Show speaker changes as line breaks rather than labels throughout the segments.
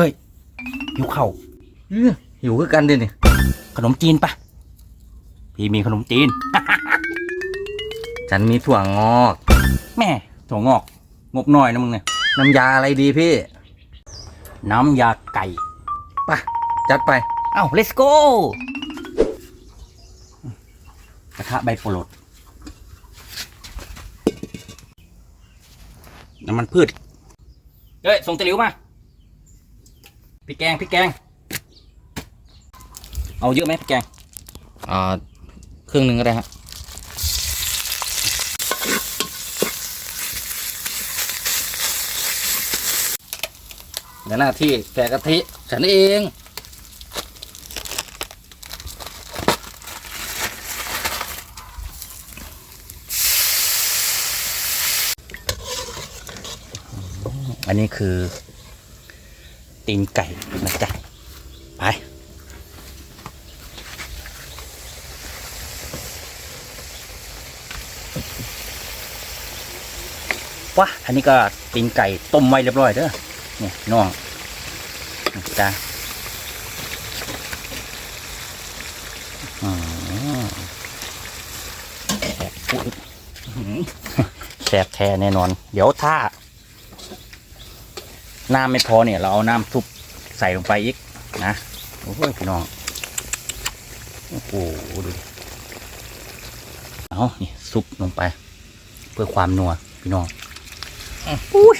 เฮ้ยหิวเข่าวอื้อหิวคือกันเดินี่ขนมจีนปะพี่มีขนมจีน ฉันมีถั่วงอก แม่ถั่วงอก งบน้อยนะมึงเนี่ยน้ำยาอะไรดีพี่ น้ำยาไก่ปะจัดไป เอ้า let's go กระทะใบโปรดน้ำมันพืช เฮ้ย ส่งตะหลิวมา พริกแกงพริกแกง เอาเยอะไหมพริกแกง
อ่าครึ่งหนึ่งก็ได้ฮะ
ในหน้าที่แกะกะทิฉันเองอันนี้คือ ตีนไก่นะจ๊ะไปว้าอันนี้ก็ตีนไก่ต้มไว้เรียบร้อยเด้อเนี่ยพี่น้องนะจ้ะอืมแสบแสบแท้แน่นอน เดี๋ยวถ้า น้ำไม่พอเนี่ย เราเอาน้ำซุปใส่ลงไปอีกนะโอ้โหพี่น้องโอ้โหดูดิเอานี่ซุปลงไป เพื่อความนัวพี่น้องอุ้ย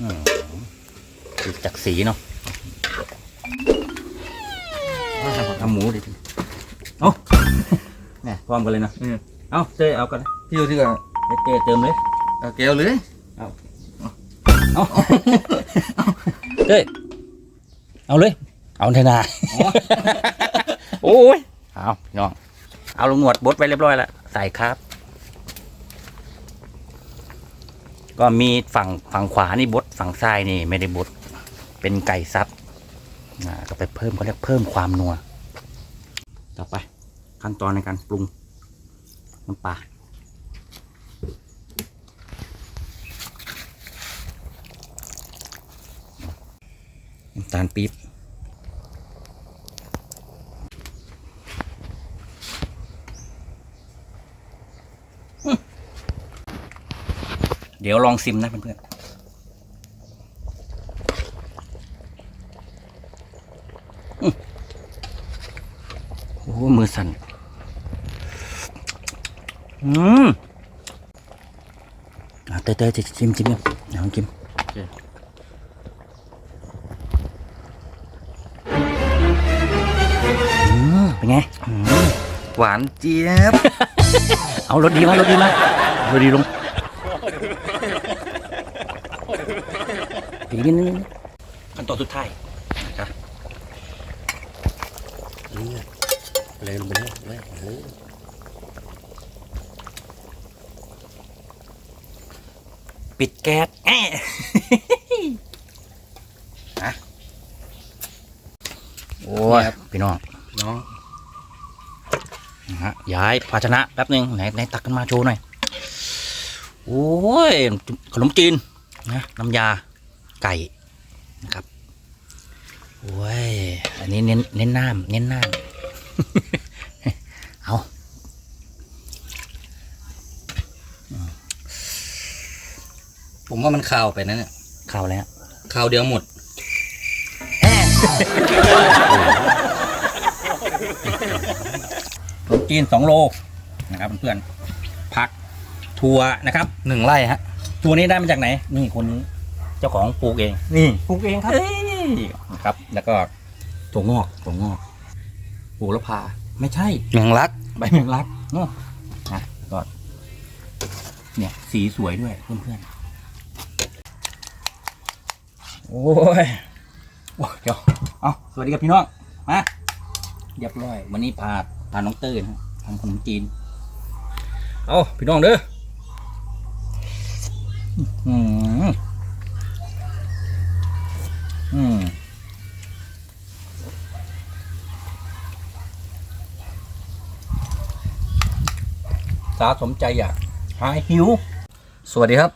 อืมดูจากสีเนาะเอาหมูดิเอาเนี่ยพร้อมกันเลยเนาะเอาเต้เอากันเลย
ที่อยู่ที่ก่อน
เดี๋ยวเต้เติมเลย
เอาแก้วเลย
เอา เต้เอาเลย เอาเทนาโอ้ยเอาพี่น้อง เอาลงหนวดบดไว้เรียบร้อยแล้วใส่ครับ ก็มีฝั่งฝั่งขวานี่บดฝั่งซ้ายนี่ ไม่ได้บดเป็นไก่ซับอ่าก็ไปเพิ่มเขาเรียกเพิ่มความนัว ต่อไป ขั้นตอนในการปรุงน้ำปลา ตาลปี๊บเดี๋ยวลองซิมนะเพื่อนๆโอ้มือสั่น อืมอะเต้ยเต้ยจะชิมชิมยังเดี๋ยวลองชิม เป็นไงอืม
หวานเจี๊ยบ
เอารถดีมารถดีมารถดีลงอีกนิดนึงขั้นตอนสุดท้ายนะครับเลือดเลยลงไปเลยเลยเลยปิดแก๊สแอะอะโอ้ยพี่น้อง
น้อง
นะฮะย้ายภาชนะแป๊บหนึ่งไหนไหนตักกันมาโชว์หน่อยโอ้ยขนมจีนนะน้ำยาไก่นะครับโอ้ยอันนี้เน้นเน้นน้ำเน้นน้ำเอา
ผมว่ามันคาวไปนะเนี่ย
ข้าวแล้ว
คาวเดียวหมด
ขนม จีนสองโลนะครับเพื่อนๆผักถั่วนะครับ
หนึ่งไร่ฮะ
ตัวนี้ได้มาจากไหน นี่คนนี้เจ้าของปลูกเอง นี่ปลูกเองครับนะครับ แล้วก็ถั่วงอกถั่วงอกปลูกแล้วพาไม่ใช่
แมงลัก
ใบแมงลักเนาะนะแล้วก็เนี่ยสีสวยด้วยเพื่อนๆโอ้ยโอ้ยเดี๋ยวเอาสวัสดีครับพี่น้องมาเรียบร้อย วันนี้พา พาน้องเต้ยนะทำขนมจีน เอาพี่น้องเด้ออืมอืมสาสมใจอยากหายหิว
สวัสดีครับ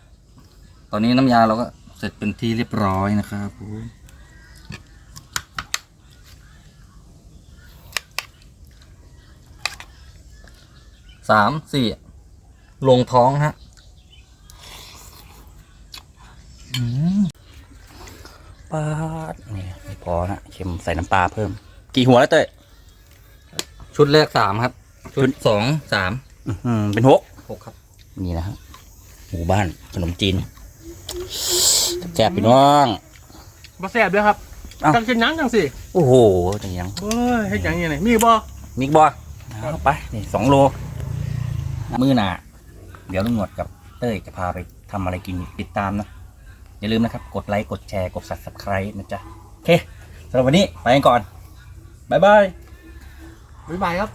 ตอนนี้น้ำยาเราก็เสร็จเป็นที่เรียบร้อยนะครับ สามสี่ลงท้องฮะ
ปาดนี่ไม่พอนะเค็มใส่น้ำปลาเพิ่ม กี่หัวแล้วเต้ย
ชุดแรกสามครับ ชุดสองสาม
อื้อหือเป็นหก
หกครับ
นี่นะฮะหมู่บ้านขนมจีนแซ่บพี่น้อง
บ่แซ่บเด้อครับ
เอ้า
จังกินหยังจังสิ
โอ้โหจังยัง
เฮ้ยเฮ็ดหยังยังไงมีบ่
มิกบอเอาไปนี่สองโล มือหนาเดี๋ยวลุงหนวดกับเต้ยจะพาไปทำอะไรกินติดตามนะ อย่าลืมนะครับ กดไลค์กดแชร์กด subscribe นะจ๊ะ โอเคสำหรับวันนี้ไปกันก่อน บ๊ายบาย
บ๊ายบายครับ